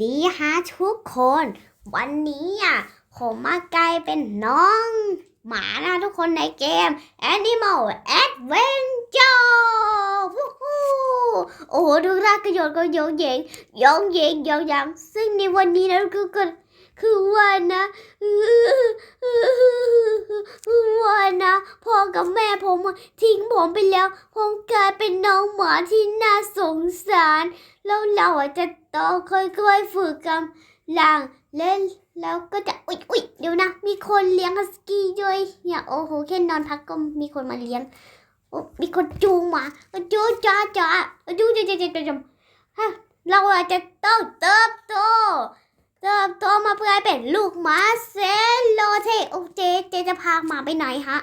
ดีฮะทุกคน วันนี้อะผมมากลายเป็นน้อง หมานะทุกคนในเกม Animal Adventure วู้ฮู้โอ้โหดูรากกระโยนก็โยงเยงโยงเยงโยงยัง ซึ่งในวันนี้นะทุก็คื คือว่านะว่านะพ่อกับแม่ผมทิ้งผมไปแล้วผมกลายเป็นน้องหมาที่น่าสงสาร แล้วเราจะต้องค่อยๆฝึกกำลังเล่นแล้วก็จะอุ๊ยอุ๊ยเดี๋ยวนะ มีคนเลี้ยงฮัสกี้ด้วยเนี่ยโอ้โหแค่นอนพักก็มีคนมาเลี้ยงโอ้มีคนจูงหมาจูจ้าจ้าจูจ้าจ้าจ้าจ้าฮะเราอาจจะต้องเติบ ติบโตมาเพื่อเป็นลูกหมาเซลโลเทโอเจเจจะพาหมาไปไหนฮะ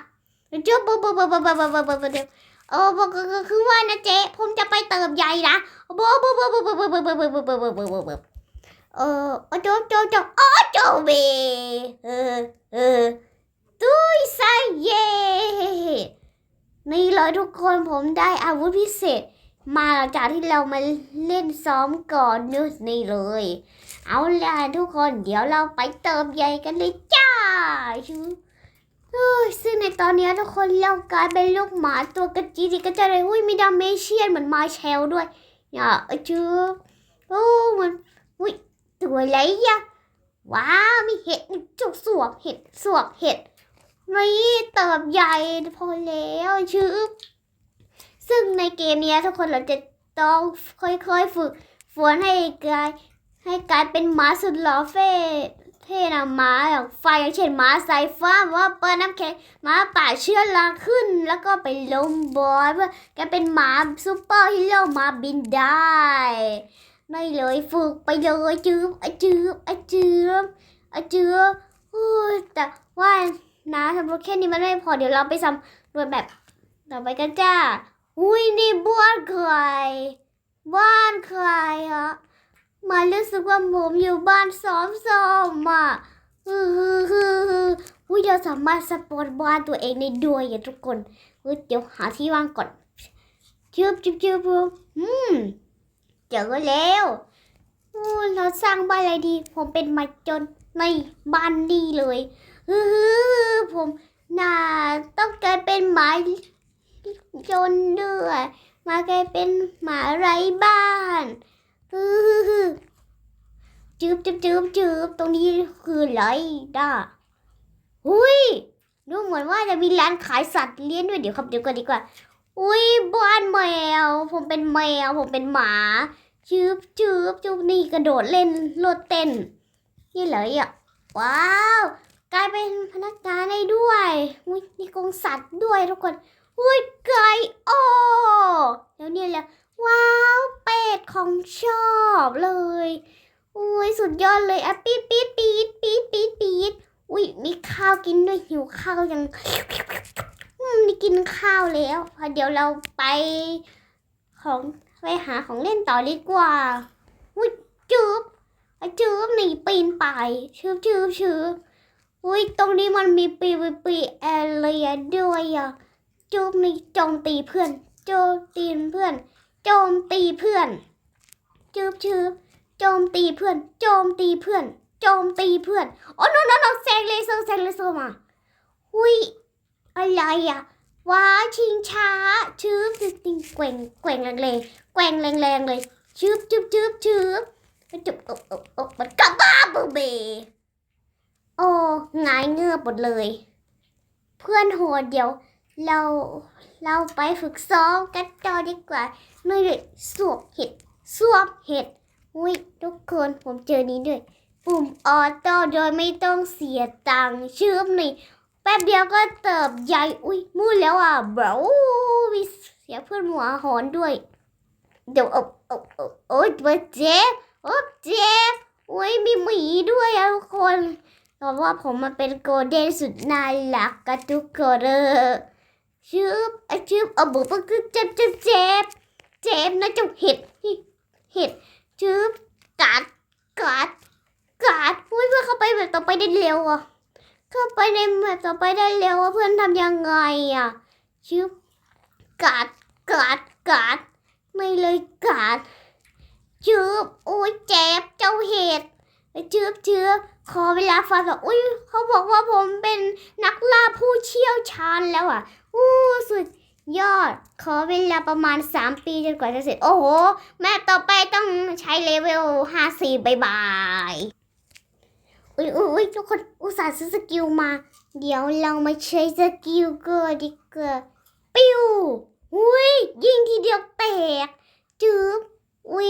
จูบบบบบบบบบบบโอ้บอกก็คือว่านะเจ๊ผมจะไปเติบใหญ่นะบบบบบบบบบบบบบบบบบเออโจโจโจโอ้โจเบเออเออตุ้ยไซเย่นี่เลยทุกคนผมได้อาวุธพิเศษ มาหลังจากที่เรามาเล่นซ้อมก่อนนึกนี่เลย เอาล่ะทุกคนเดี๋ยวเราไปเติมใหญ่กันเลยจ้าชูเฮ้ยซึ่งในตอนนี้ทุกคนเรากลายเป็นลูกหมาตัวกระจีดกระจายเลยอุ้ยมีดาเมเชียนเหมือนมาเชลด้วยอย่าเจือโอ้มันอุ้ยตัวอะไรอะว้าวมีเห็ดจุกสวกเห็ดสวกเห็ดนี่เติบใหญ่พอแล้วชื่อซึ่งในเกมนี้ทุกคนเราจะต้องค่อยๆฝึกฝนให้กลาย ให้กลายเป็นหมาสุดหล่อเฟ่เท่นะหมาอย่างไฟอย่างเช่นหมาสายฟ้าว่าเปิดน้ำแข็งหมาป่าเชื้อราขึ้น แล้วก็ไปล้มบอยเพื่อแกเป็นหมาซูเปอร์ฮีโร่หมาบินได้ ไม่เลยฝึกไปเลยจืบอจืบอจืบอจืบโอ้แต่ว่านะสำหรับแค่นี้มันไม่พอเดี๋ยวเราไปสำรวจแบบต่อไปกันจ้า อุ้ยนี่บ้านใครบ้านใครฮะ มารู้สึกว่าผมอยู่บ้านซ้อมซ้อมอะฮือฮือฮือฮืออุ้ยเราสามารถสปอนบ้านตัวเองได้ด้วยอะทุกคนเฮ้ยเดี๋ยวหาที่ว่างก่อนจืบจืบจืบจืบอืมเจอแล้วเราสร้างบ้านอะไรดี ผมเป็นม้จนในบ้านนี้เลยฮือผมน่าต้องกลายเป็นหมาจนด้วยมากลายเป็นหมาไร้บ้าน จืบจืบจืบจืบตรงนี้คืออะไรด้าอุ้ยดูเหมือนว่าจะมีร้านขายสัตว์เลี้ยงด้วยเดี๋ยวครับเดี๋ยวก่อนดีกว่า อุ้ยบ้านแมว ผมเป็นแมว ผมเป็นหมาชืบชืบจุบนี่กระโดดเล่นโลดเต้นนี่เลยอะว้าวกลายเป็นพนักงานได้ด้วยอุ้ยมีกรงสัตว์ด้วยทุกคนอุ้ยไก่โอ้แล้วเนี่ยแหละ ว้าว เป็ดของชอบเลยอุ้ยสุดยอดเลยอะปี๊ดปี๊ดปี๊ดปี๊ดปี๊ดปี๊ดอุ้ยมีข้าวกินด้วยหิวข้าวยังอืมได้กินข้าวแล้วพอเดี๋ยวเราไปของไปหาของเล่นต่อดีกว่าอุ้ยจืบอะจืบหนีปีนไปชืบชืบชืบอุ้ยตรงนี้มันมีปีปีปีแอเรียด้วยอะจูบนี่จมตีเพื่อนโจตีเพื่อน โจมตีเพื่อนจืบชืบโจมตีเพื่อน โจมตีเพื่อน โจมตีเพื่อนโอ้โนโนโนแซงเลเซอร์แซงเลเซอร์มาอุ้ยอะไรอะว้าชิงช้าชืบจึติงแกว่งแกว่งแรงเลยแกว่งแรงๆเลยชืบชืบชืบชืบจุบอบอบอบมันกระบ้าบูเบโอ้งายเงือบหมดเลย เพื่อนโหดเดี๋ยว เราเราไปฝึกซ้อมกันต่อดีกว่าไม่เลยสวบเห็ดสวบเห็ดอุ้ยทุกคนผมเจอนี้ด้วย ปุ่มออโต้โดยไม่ต้องเสียตังค์ชืบนี่แป๊บเดียวก็เติบใหญ่อุ้ยมืดแล้วอะเบามีเสียเพื่อนหัวหอนด้วย เดี๋ยวอบอบอบโอ๊ยเจ็บอ๊ยเจ็บอุ้ยมีหมีด้วยอะทุกคนเพราะว่าผมมันเป็นโกลเด้นสุดน่ารักกันทุกคนเลย ชืบอะชืบเอาบุบก็เจ็บเจ็บเจ็บเจ็บนะเจ้าเห็ดเห็ดชืบกัดกัดกัดอุ้ยเพื่อเข้าไปแบบต่อไปได้เร็วอะเข้าไปในแมปต่อไปได้เร็วว่าเพื่อนทำยังไงอะชิบกัดกัดกัดไม่เลยกัดจืบโอ้ยเจ็บเจ้าเหตุจืบจืบขอเวลาฟังแบบอุ้ยเขาบอกว่าผมเป็นนักล่าผู้เชี่ยวชาญแล้วอะ อู้สุดยอด ขอเวลาประมาณ 3 ปีจนกว่าจะเสร็จ โอ้โห แม่ต่อไปต้องใช้เลเวล54บายบายอุ้ยอุ้ยอุ้ยทุกคนอุตส่าห์ซื้อสกิลมา เดี๋ยวเรามาใช้สกิลก็ดีกว่าปิ้วอุ้ยยิงทีเดียวแตกจืบอุ้ย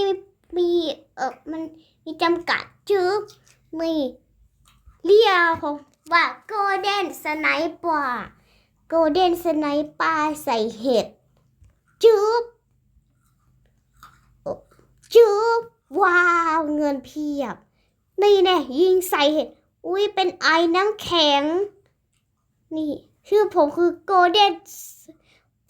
มีเออมันมีจำกัดจืบมีเรียกว่าโกลเด้นสไนเปอร์ โกลเด้นสไนปอร์ใส่เห็ดจืบจืบว้าว เงินเพียบ นี่แน่ยิงใส่เห็ด อุ้ยเป็นไอ้น้ำแข็ง นี่ ชื่อผมคือโกลเด้น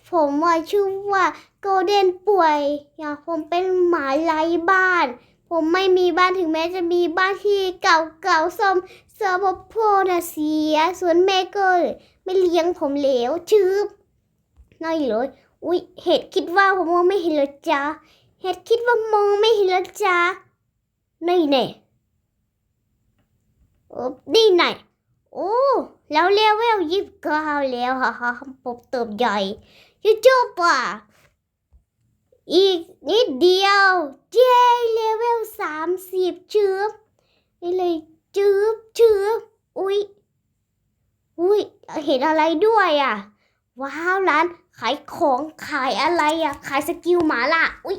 ผมว่าชื่อว่าโกลเด้นป่วยอย่าผมเป็นหมาไร้บ้าน ผมไม่มีบ้านถึงแม้จะมีบ้านที่เก่าๆซ่อมเสื้อพโพนะเสีย ส่วนแม่ก็ ไม่เลี้ยงผมเหลวชืบน้อยเลย อุ้ยเห็ดคิดว่าผมมองไม่เห็นเหรอจ๊ะเห็ดคิดว่ามองไม่เห็นเหรอจ๊ะนี่แน่โอ้นี่ไหนโอ้แล้วเลเวลยี่สิบเก้าแล้วฮ่าฮ่าผมเติบใหญ่จะจบอะอีกนิดเดียวเย้เลเวลสามสิบชืบนี่เลยชืบชืบอุ้ย อุ้ยเห็นอะไรด้วยอะ ว้าวร้านขายของขายอะไรอะ ขายสกิลหมาล่ะ อุ้ย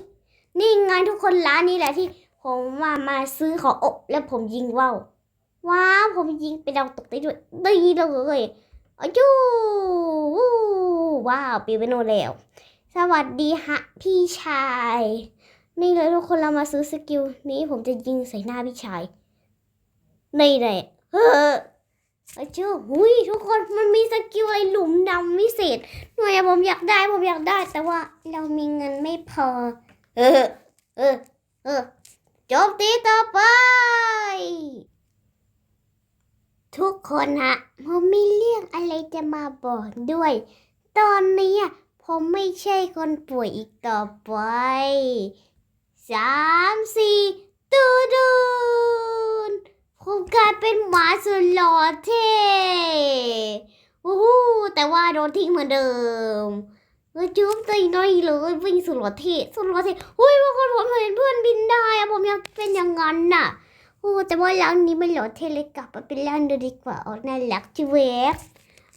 นี่ไงทุกคนร้านนี้แหละที่ผมมามาซื้อของอบแล้วผมยิงว่าวว้าวผมยิงไปดาวตกได้ด้วยดีเลยอาจูว้าวปีไปโน่นแล้ว สวัสดีฮะพี่ชาย นี่เลยทุกคนเรามาซื้อสกิลนี้ผมจะยิงใส่หน้าพี่ชายนี่เลยเฮ้อ อาจูหุยทุกคนมันมีสกิลไอ้หลุมดำวิเศษ หน่วยผมอยากได้ผมอยากได้ แต่ว่าเรามีเงินไม่พอ เออ เออ เออโจมตีต่อไป ทุกคนฮะผมมีเรื่องอะไรจะมาบอกด้วย ตอนนี้ผมไม่ใช่คนป่วยอีกต่อไปสามสี่ตูดู ผมกลายเป็นหมาสุดหล่อเท่โอ้โหแต่ว่าโดนทิ้งเหมือนเดิมเออจุ๊บตัวน้อยเลยวิ่งสุดหล่อเท่สุดหล่อเท่อุ้ยบางคนผมเห็นเพื่อนบินได้อะผมอยากเป็นอย่างนั้นน่ะโอ้แต่ว่าร้านนี้ไม่หล่อเท่เลยกลับมาเป็นร้านเดูดีกว่าออกน่ารักจิเวฟ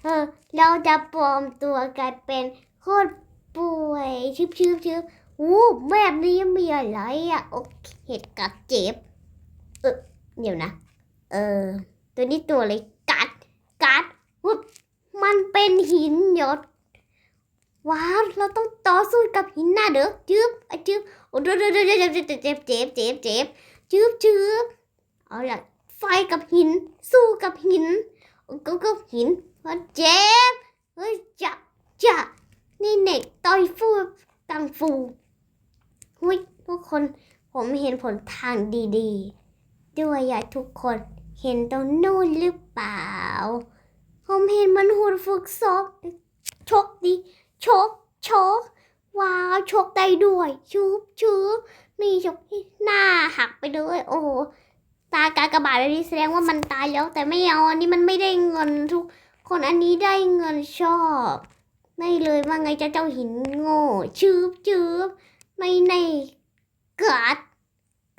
เออเราจะปลอมตัวกลายเป็นโคตรป่วยชิบชิบชิบโอ้แบบนี้ยังมีอะไรอะโอเคเห็ดกัดเจ็บเออเดี๋ยวนะ เออ ตัวนี้ตัวอะไรกัด กัดวุบมันเป็นหินหยดว้าวเราต้องต่อสู้กับหินหน้าเด้อจึ๊บอจึ๊บโอ้เด้อเด้อเด้อเจ็บเจ็บเจ็บเจ็บเจ็บเจ็บจึ๊บจึ๊บเอาล่ะไฟกับหิน สู้กับหินก็กับหินมันเจ็บเฮ้ยจะจะนี่เน็กต่อยฟูตังฟูหุ้ยทุกคนผมเห็นผลทางดี ๆ ด้วยอะทุกคน เห็นตรงนู่นหรือเปล่า ผมเห็นมันหุ่นฝึกซอกชกดิชกชกว้าวชกได้ด้วยชุบชุบนี่ชกที่หน้าหักไปเลยโอ้ตากากระบาทแบบนี้แสดงว่ามันตายแล้ว แต่ไม่เอาอันนี้มันไม่ได้เงินทุกคนอันนี้ได้เงินชอบ ไม่เลยว่าไงจะเจ้าหินโง่ชืบชืบไม่ในเกิด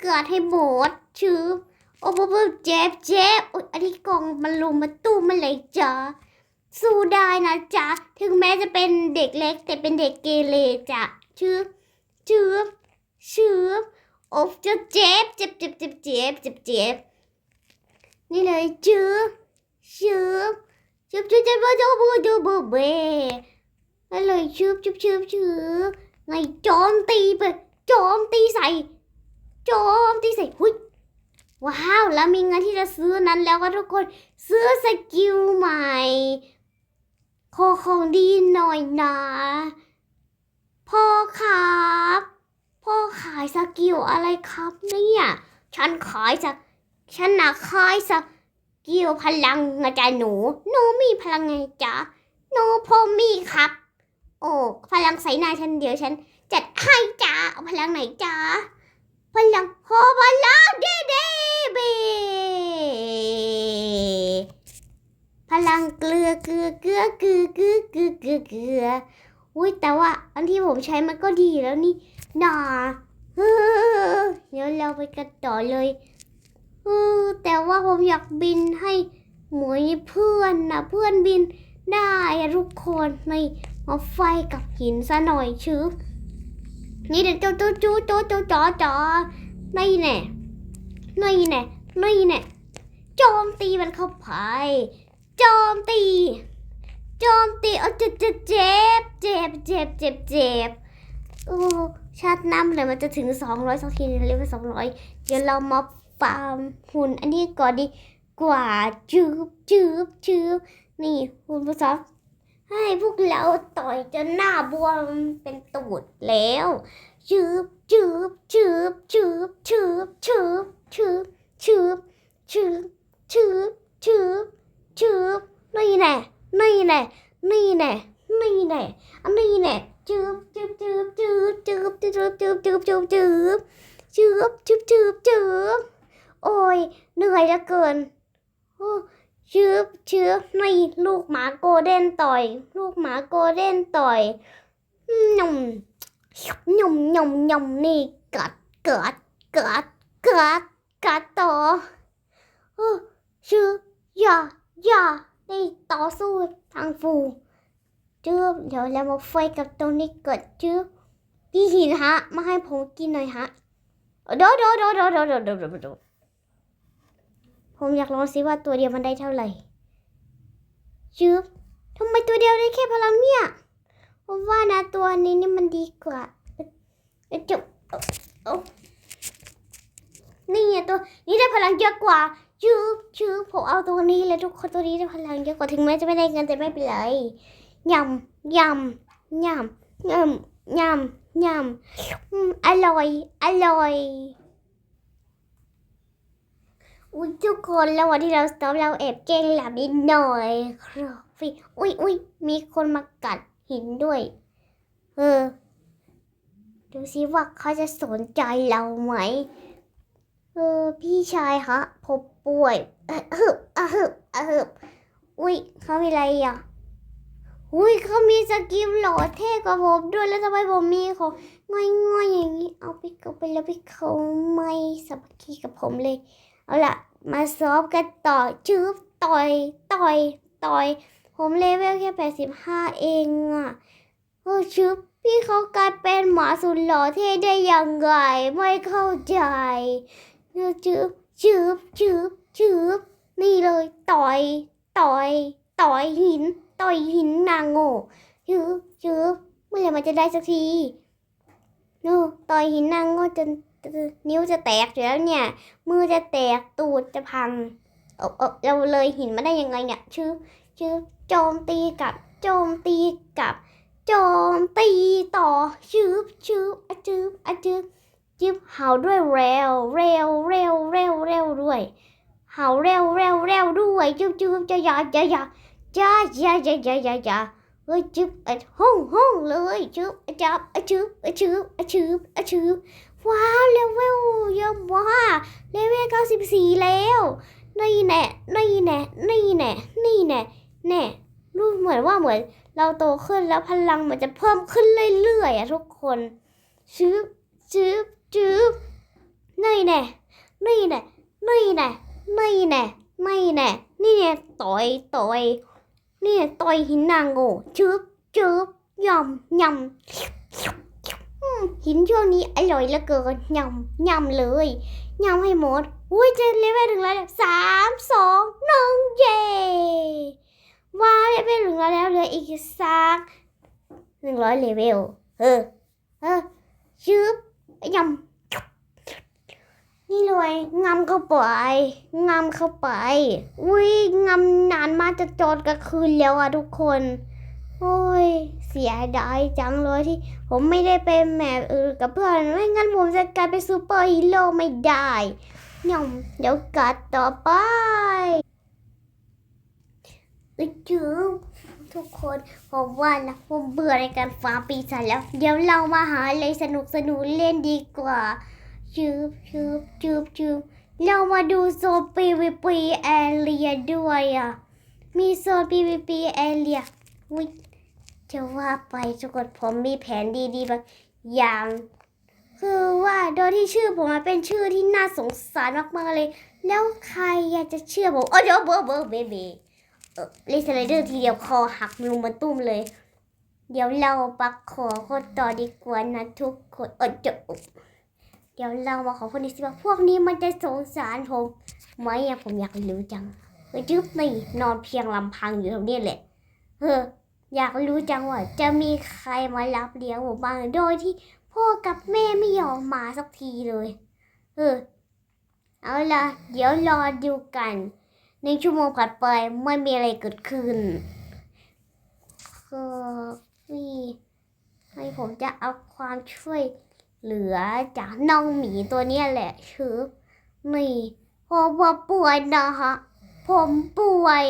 เกิดให้หมดชืบ โอ้โหเจ็บเจ็บอุ๊ยอันนี้กล่องมันลงมาตู้มันเลยจ้าสู้ได้นะจ๊ะ ถึงแม้จะเป็นเด็กเล็ก แต่เป็นเด็กเกเรจ้ะชืบชืบชืบโอ้จะเจ็บเจ็บเจ็บเจ็บเจ็บเจ็บเจ็บนี่เลยจืบชืบชืบชืบชืบชืบชืบชืบเบ้นั่นเลยชืบชืบชืบชืบไงโจมตีไปโจมตีใส่โจมตีใส่หุย แล้วมีเงินที่จะซื้อนั้นแล้วก็ทุกคนซื้อสกิลใหม่ขอของดีหน่อยนะ พ่อครับ พ่อขายสกิลอะไรครับเนี่ยฉันขายสักฉันนะขายสกิลพลังนะจ๊ะหนู หนูมีพลังไงจ๊ะหนูพอมีครับ โอ้พลังใส่หน้าฉันเดี๋ยวฉันจัดให้จ้าเอาพลังไหนจ้าพลังพอพลังเดเด บพลังเกลือเกลือเกลือเกลือเกลือเกลือเกลือเกลืออุ้ยแต่ว่าอันที่ผมใช้มันก็ดีแล้วนี่หนาเออเดี๋ยวเราไปกันต่อเลยเออแต่ว่าผมอยากบินให้เหมือนเพื่อนนะเพื่อนบินได้ทุกคนในมาไฟกับหินซะหน่อยชืบนี่เดี๋ยวจูจูจูจูจูจอจอนี่แน่ นี่แน่นี่แน่โจมตีมันเข้าไปโจมตีโจมตีเอาเจ็บเจ็บเจ็บเจ็บเจ็บเจ็บเจ็บโอ้ชาติน้ำเลยมันจะถึงสองร้อยสักทีนึงเรียกว่าสองร้อยเดี๋ยวเรามาฟาร์มหุ่นอันนี้ก่อนดีกว่าจืบจืบจืบนี่คุณผู้ชมให้พวกเราต่อยจนหน้าบวมเป็นตูดแล้วจืบจืบจืบจืบจืบจืบ จืบจืบจืบจืบจืบจืบนี่แน่นี่แน่นี่แน่นี่แน่อันนี้แน่จืบจืบจืบจืบจืบจืบจืบจืบจืบจืบจืบจืบจืบจืบโอ้ยเหนื่อยเหลือเกินโอ้ชืบชืบนี่ลูกหมาโกเด้นต่อย ลูกหมาโกเด้นต่อยหนุ่มหนุ่มหนุ่มหนุ่มนี่กัดกัดกัดกัด กัดต่อโอ้ชืบอย่าอย่านี่ต่อสู้ทางฟูจืบเดี๋ยวเรามาไฟกับตรงนี้เกิดจืบพี่หินฮะ มาให้ผมกินหน่อยฮะเดี๋ยวเดี๋ยวเดี๋ยวเดี๋ยวเดี๋ยวเดี๋ยวเดี๋ยวเดี๋ยวผมอยากลองซิว่าตัวเดียวมันได้เท่าไหร่ชืบทำไมตัวเดียวได้แค่พลังเนี่ยผมว่านะตัวนี้นี่มันดีกว่าจุบเอาเอา นี่ไงตัวนี้ได้พลังเยอะกว่าชืบชืบผมเอาตัวนี้เลยทุกคนตัวนี้ได้พลังเยอะกว่าถึงแม้จะไม่ได้เงินแต่ไม่เป็นไรยำยำยำยำยำยำอร่อย อร่อยอุ้ยทุกคนแล้ววันที่เราสต็อปเราแอบแกล้งหลับนิดหน่อยครับพี่อุ้ยอุ้ยมีคนมากัดหินด้วย เออ ดูสิว่าเขาจะสนใจเราไหม ออพี่ชายฮะผมป่วยเออฮึบอะฮึบอะฮึบอุ้ยเขามีอะไรอะอุ้ยเขามีสกิลหล่อเท่กว่าผมด้วยแล้วทำไมผมมีของง่อยๆอย่างนี้เอาไปเอาไปแล้วพี่เขาไม่สมัคคีกับผมเลย เอาล่ะ มาซ้อมกันต่อชืบต่อยต่อยต่อย ผมเลเวลแค่แปดสิบห้าเองอะโอ้ชืบพี่เขากลายเป็นหมาสุดหล่อเท่ได้ยังไงไม่เข้าใจ เออชืบชืบชืบชืบนี่เลยต่อย ต่อย ต่อยหิน ต่อยหินนางโง่ชืบชืบเมื่อไหร่มันจะได้สักทีโน่ต่อยหินนางโง่จนนิ้วจะแตกอยู่แล้วเนี่ย มือจะแตกตูดจะพังเอาเอเราเลยหินมาได้ยังไงเนี่ย ชื่อ ชื่อโจมตีกับ โจมตีกับ โจมตีต่อชืบชืบอะชืบอะชืบ ชืบเห่าด้วยเร็วเร็วเร็วเร็วเร็วด้วยเห่าเร็วเร็วเร็วด้วยชืบชืบจะยาจะยาจะยาจะยาจะยาเฮ้ยชืบอะห้องห้องเลยชืบจับอะชืบอะชืบอะชืบอะชืบว้าวเลเวลเยอะมากเลเวล94แล้วนี่แน่นี่แน่นี่แน่นี่แน่แน่รู้เหมือนว่าเหมือนเราโตขึ้นแล้วพลังมันจะเพิ่มขึ้นเรื่อยๆอะทุกคนชืบชืบ ชืบนี่แน่นี่แน่นี่แน่นี่แน่นี่แน่นี่แน่ต่อยต่อยนี่แน่ต่อยหินนางโง่ชืบชืบยำยำอืมหินช่วงนี้อร่อยเหลือเกินยำยำเลยยำให้หมดอุ้ยเจะเลเวลถึงแล้วเนี่ยสามสองหนึ่งเย้ว้าวเลเวลถึงแล้วแล้วเหลืออีกสักหนึ่งร้อยเลเวลเออเออชืบ ยำนี่เลยงำเข้าไปงำเข้าไป อุ้ยงำนานมากจะจอดกลางคืนแล้วอะทุกคน โอ้ย เสียดายจังเลยที่ ผมไม่ได้เป็นแมปอื่นกับเพื่อนไม่งั้นผมจะกลายเป็นซูเปอร์ฮีโร่ไม่ได้ยอมเดี๋ยวกัดต่อไปอึดจือ ทุกคนผมว่านะผมเบื่อในการฟาร์ปีศาจแล้ว เดี๋ยวเรามาหาอะไรสนุกสนุกเล่นดีกว่าจืบจืบจืบจืบเรามาดูโซน PVP แอเรียด้วยอะ มีโซน PVP แอเรียวิจะว่าไปทุกคนผมมีแผนดีๆบางอย่างคือว่าโดยที่ชื่อผมมันเป็นชื่อที่น่าสงสารมากๆเลย แล้วใครอยากจะเชื่อผมโอ้เดี๋ยวเบอร์เบอร์เบเบ เลสไลเดอร์ทีเดียวคอหักลงมาตุ้มเลย เดี๋ยวเราปักขอคนต่อดีกว่านะทุกคนเออเดี๋ยวเดี๋ยวเรามาขอคนดีสิว่าพวกนี้มันจะสงสารผมไหมอะผมอยากรู้จังเออจึ๊บนี่นอนเพียงลำพังอยู่ตรงนี้แหละเอออยากรู้จังว่าจะมีใครมารับเลี้ยงผมบ้างโดยที่พ่อกับแม่ไม่ยอมมาสักทีเลย เออ เอาล่ะ เดี๋ยวรอดูกัน ในชั่วโมงผ่านไปไม่มีอะไรเกิดขึ้นก็นี่ให้ผมจะเอาความช่วยเหลือจากน้องหมีตัวนี้แหละชือนี่ผมป่วยนะฮะผมป่วย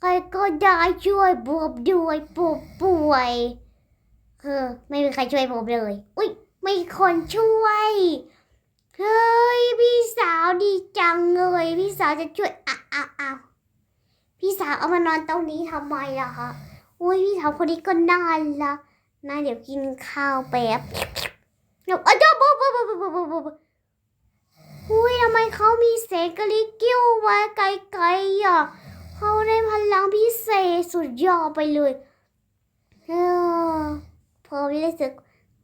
ใครก็ได้ช่วยบวบด้วยผมป่วยเออไม่มีใครช่วยผมเลย อุ้ยไม่มีคนช่วย เฮ้ยพี่สาวดีจังเลยพี่สาวจะช่วยอ้าวอ้าวอ้าวพี่สาวเอามานอนตรงนี้ทำไมล่ะคะอุ้ยพี่สาวคนนี้ก็น่าละน่าเดี๋ยวกินข้าวแป๊บเดี๋ยวอ้าวบ๊บบ๊บบ๊บบ๊บบ๊บอุ้ยทำไมเขามีเสกกะลิกิ้วไว้ไกลๆอะเขาได้พลังพิเศษสุดยอดไปเลยเออผมรู้สึก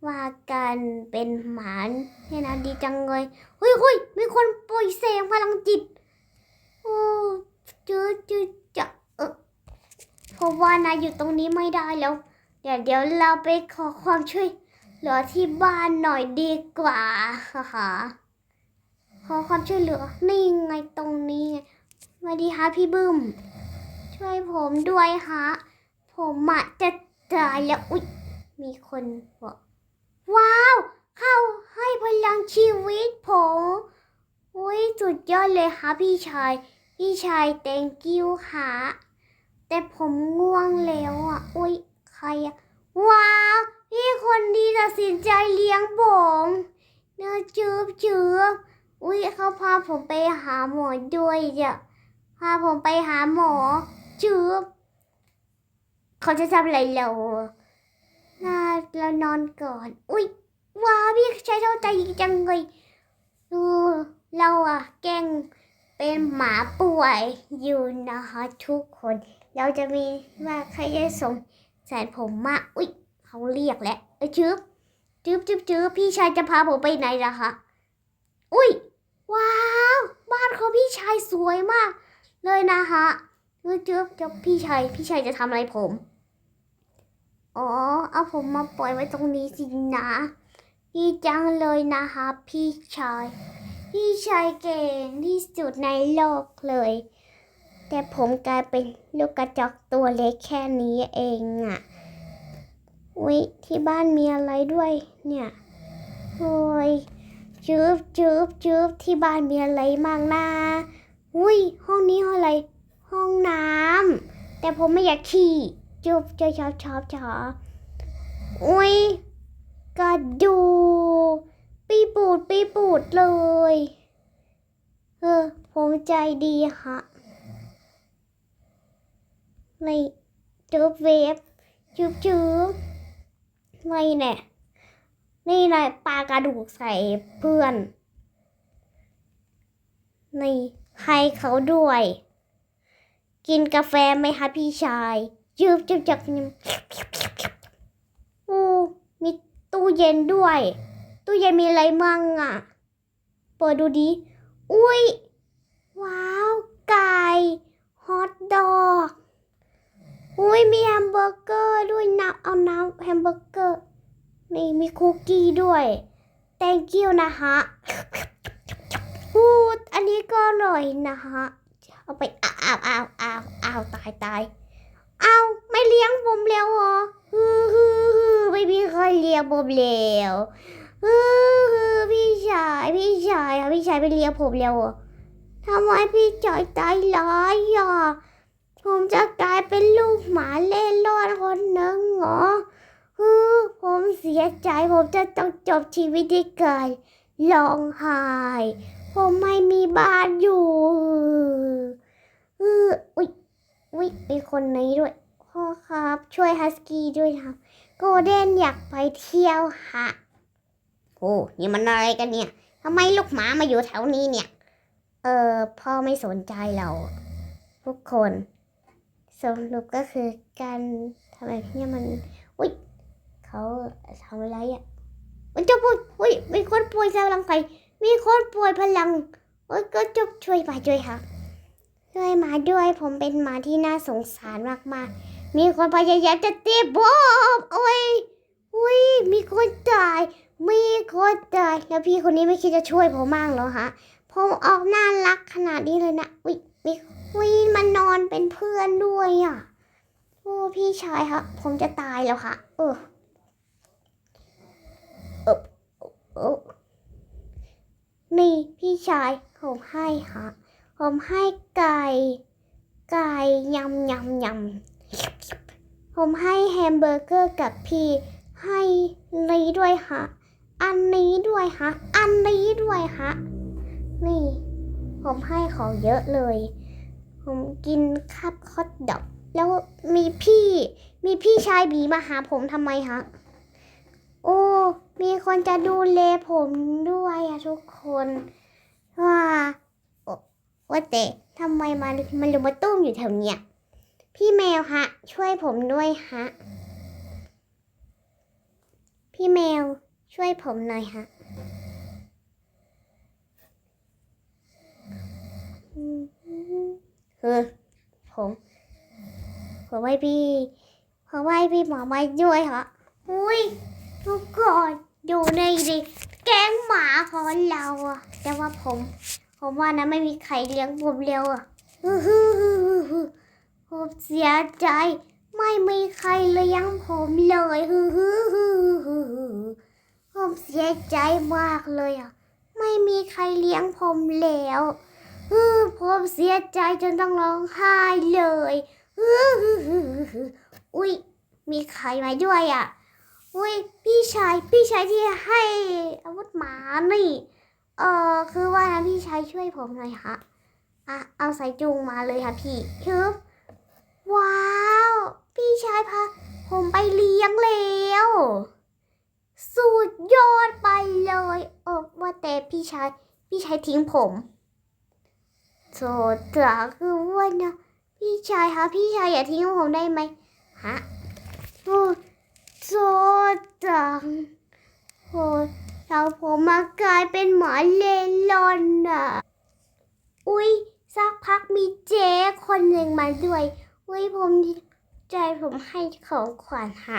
ว่าการเป็นหมาเนี่ยนะดีจังเลยเฮ้ยเฮ้ยมีคนปล่อยเสียงพลังจิต โอ้เจืดจืดจะเออเพราะว่านายอยู่ตรงนี้ไม่ได้แล้ว เดี๋ยวเดี๋ยวเราไปขอความช่วยเหลือที่บ้านหน่อยดีกว่าค่ะค่ะขอความช่วยเหลือนี่ไงตรงนี้ไงสวัสดีฮะพี่บึ้มช่วยผมด้วยฮะผมอะจะตายแล้วอุ๊ยมีคนบอก ว้าว เข้าให้พลังชีวิตผมอุ้ยสุดยอดเลยค่ะพี่ชาย พี่ชาย thank you ค่ะแต่ผมง่วงแล้วอะ อุ้ยใครอะ ว้าว พี่คนดีตัดสินใจเลี้ยงผมเนื้อจืบจืบอุ้ยเขาพาผมไปหาหมอด้วยจ้ะพาผมไปหาหมอจืบเขาจะทำอะไรเรา น่าเรานอนก่อน อุ้ยว้าวพี่ชายเข้าใจจังเลยดูเราอะแกงเป็นหมาป่วยอยู่นะคะทุกคน เราจะมีว่าใครจะสงสารผมมากอุ๊ยเขาเรียกแล้วเอ้ยจึ๊บจึ๊บจึ๊บจึ๊บพี่ชายจะพาผมไปไหนล่ะคะอุ้ยว้าวบ้านของพี่ชายสวยมาก เลยนะคะเอ้จึ๊บจึ๊บพี่ชายพี่ชายจะทำอะไรผม อ๋อ เอาผมมาปล่อยไว้ตรงนี้สินะดีจังเลยนะคะพี่ชาย พี่ชายเก่งที่สุดในโลกเลย แต่ผมกลายเป็นลูกกระจอกตัวเล็กแค่นี้เองอะ่ะอุ้ยที่บ้านมีอะไรด้วยเนี่ยโอ้ยจืบจืบจืบที่บ้านมีอะไรมั่งนะอุ้ยห้องนี้ห้องอะไร ห้องน้ำแต่ผมไม่อยากขี่ จุบจะชอบชอบชอบอุ้ยกระดูปีปูดปีปูดเลย เออ ผมใจดีฮะในจูบเวฟจูบจูบไม่แน่นี่นายปลากระดูกใส่เพื่อนนี่ให้เขาด้วย กินกาแฟไหมคะพี่ชาย ยืบจับจับยิมโอ้มีตู้เย็นด้วย ตู้เย็นมีอะไรมั่งอะ เปิดดูดิ อุ้ย ว้าว ไก่ ฮอทดอก อุ้ย มีแฮมเบอร์เกอร์ด้วยน้ำเอาน้ำแฮมเบอร์เกอร์ นี่ มีคุกกี้ด้วย thank you นะฮะพูดอันนี้ก็อร่อยนะฮะ เอาไปอ้าวอ้าวอ้าวอ้าวตายตาย เอาไม่เลี้ยงผมแล้วเหรอฮือฮือฮือไม่มีใครเลี้ยงผมแล้วฮือฮือพี่ชายพี่ชายอะพี่ชายไปเลี้ยงผมแล้วเหรอทำไมพี่ชายตายร้ายอะผมจะกลายเป็นลูกหมาเล่ร่อนคนหนึ่งเหรอฮือผมเสียใจผมจะต้องจบชีวิตที่เกิดร้องไห้ผมไม่มีบ้านอยู่เอออุ๊ย อุ๊ยมีคนนี้ด้วยพ่อครับช่วยฮัสกี้ด้วยครับ โกลเด้นอยากไปเที่ยวฮะโอ้นี่มันอะไรกันเนี่ยทำไมลูกหมามาอยู่แถวนี้เนี่ย เออพ่อไม่สนใจเราทุกคนสรุปก็คือการทำอะไรเนี่ยมันอุ้ยเขาทำอะไรอะมันจะพูดอุ้ยมีคนป่วยกำลังไปมีคนป่วยพลังโอ้ยก็จะช่วยมาช่วยค่ะ ช่วยมาด้วยผมเป็นหมาที่น่าสงสารมากๆ มีคนพยายามจะตีบอบโอ้ยอุ้ยมีคนตายมีคนตายแล้วพี่คนนี้ไม่คิดจะช่วยผมมากเหรอฮะผมออกน่ารักขนาดนี้เลยนะอุ้ยมีอุ้ยมันนอนเป็นเพื่อนด้วยอะโอ้พี่ชายครับผมจะตายแล้วค่ะ เออเออเออนี่พี่ชายผมให้ค่ะ ผมให้ไก่ ไก่ยำยำยำผมให้แฮมเบอร์เกอร์กับพี่ให้นี้ด้วยค่ะอันนี้ด้วยค่ะอันนี้ด้วยค่ะนี่ ผมให้ของเยอะเลย ผมกินคับคอดดอก แล้วมีพี่ มีพี่ชายบีมาหาผมทำไมฮะ โอ้ มีคนจะดูแลผมด้วยอะทุกคน ว่า ว่าแต่ทำไมมันมันลุมมาตุ้มอยู่แถวเนี้ยพี่แมวฮะ ช่วยผมด้วยฮะ พี่แมวช่วยผมหน่อยฮะอืมเฮ้อผมผมให้พี่ผมให้พี่หมอมาด้วยเหรออุ้ยทุกคนอยู่ในดิแก๊งหมาของเราอะแต่ว่าผม ผมว่านะไม่มีใครเลี้ยงผมเร็วอะฮือหือหือหือหือผมเสียใจ ไม่มีใครเลี้ยงผมเลยฮือฮือฮือฮือฮือผมเสียใจมากเลยอะ ไม่มีใครเลี้ยงผมแล้วฮือผมเสียใจจนต้องร้องไห้เลยอุ้ยมีใครมาด้วยอะ อุ้ยพี่ชายพี่ชายที่ให้อาวุธหมานี่ เออคือว่านะพี่ชายช่วยผมหน่อยค่ะอะเอาสายจูงมาเลยค่ะพี่ฮึบว้าว พี่ชายพาผมไปเลี้ยงแล้วสุดยอดไปเลยเออว่าแต่พี่ชายพี่ชายทิ้งผมโทษเถอะคือว่านะพี่ชายคะพี่ชายอย่าทิ้งผมได้ไหมฮะโอ้โซจังโอ้เราผมมากลายเป็นหมาเลลอนอะ อุ้ยสักพักมีเจ๊คนหนึ่งมาด้วย อุ้ยผมดีใจผมให้ของขวัญฮะ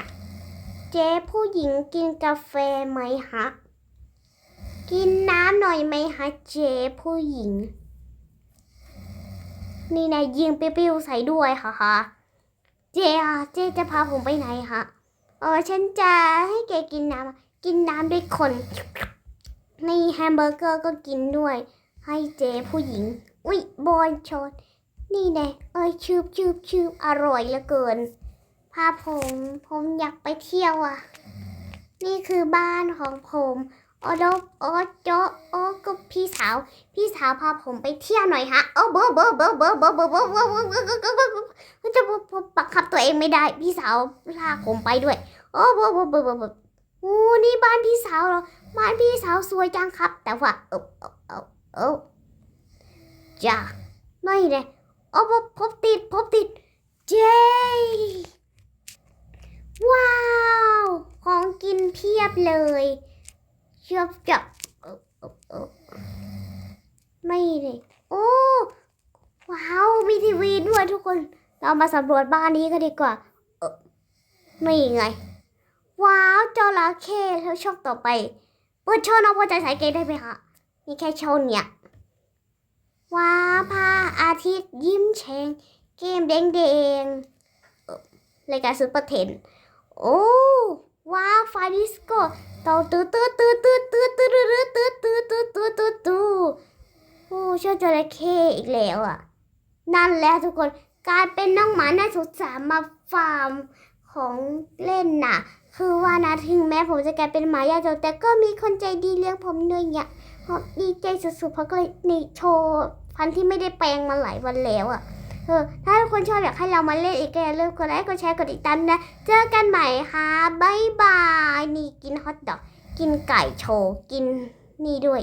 เจ๊ผู้หญิงกินกาแฟไหมฮะ กินน้ำหน่อยไหมฮะเจ๊ผู้หญิง นี่นายยิงปิ้วๆใส่ด้วยค่ะค่ะเจ๊อะเจ๊จะพาผมไปไหนคะเออฉันจะให้แกกินน้ำกินน้ำด้วยคน นี่แฮมเบอร์เกอร์ก็กินด้วย ให้เจ๊ผู้หญิง อุ๊ยบอยชนนี่แน่เอ้ยชืบชืบชืบอร่อยเหลือเกินพาผมผมอยากไปเที่ยวอะ นี่คือบ้านของผมโอโดโอโจโอก็พี่สาว พี่สาวพาผมไปเที่ยวหน่อยฮะโอ้เบอเบอเบอเบอเบอเบอเบอเบอเบอเบอเบอเบอเบบอร์จะผมบังคับตัวเองไม่ได้ พี่สาวพากผมไปด้วย โอ้เบอเบอเบอเบอเบอร์โอ้นี่บ้านพี่สาวเหรอ บ้านพี่สาวสวยจังครับ แต่ว่าเออเออเออเออจ้าไม่เลยโอ้พบติดพบติดเย้ว้าว ของกินเพียบเลยเชียบจับเออเออไม่เลยโอ้ว้าวมีทีวีด้วยทุกคน เรามาสำรวจบ้านนี้กันดีกว่าไม่ไง ว้าวจระเข้แล้วช่องต่อไป เปิดช่อน้องพอใจสายเกมได้ไหมคะนี่แค่ช่อเนี่ยว้าวพระอาทิตย์ยิ้มแฉ่งเกมแดงแดงเอ่อรายการซุปเปอร์เทนโอ้ว้าวไฟดิสโก้เต่าตื้อตื้อตื้อตื้อตื้อตื้อตื้อตื้อตื้อตื้อตื้อตื้อตื้อโอ้ชอบจระเข้อีกแล้วอะ นั่นแหละทุกคน กายเป็นน้องหมาน่าสงสารมาฟาร์มของเล่นน่ะ คือว่านะถึงแม้ผมจะกลายเป็นหมายาจรแต่ก็มีคนใจดีเลี้ยงผมด้วยเนี่ยผมดีใจสุดๆเพราะก็ในโชว์พันที่ไม่ได้แปลงมาหลายวันแล้วอะ่ะเออถ้าทุกคนชอบอยากให้เรามาเล่นอีกก็อย่าลืมกดไลค์กดแชร์กดติดตามนะ เจอกันใหม่ค่ะบ๊ายบายนี่กินฮอทดอก กินไก่โชว์ กินนี่ด้วย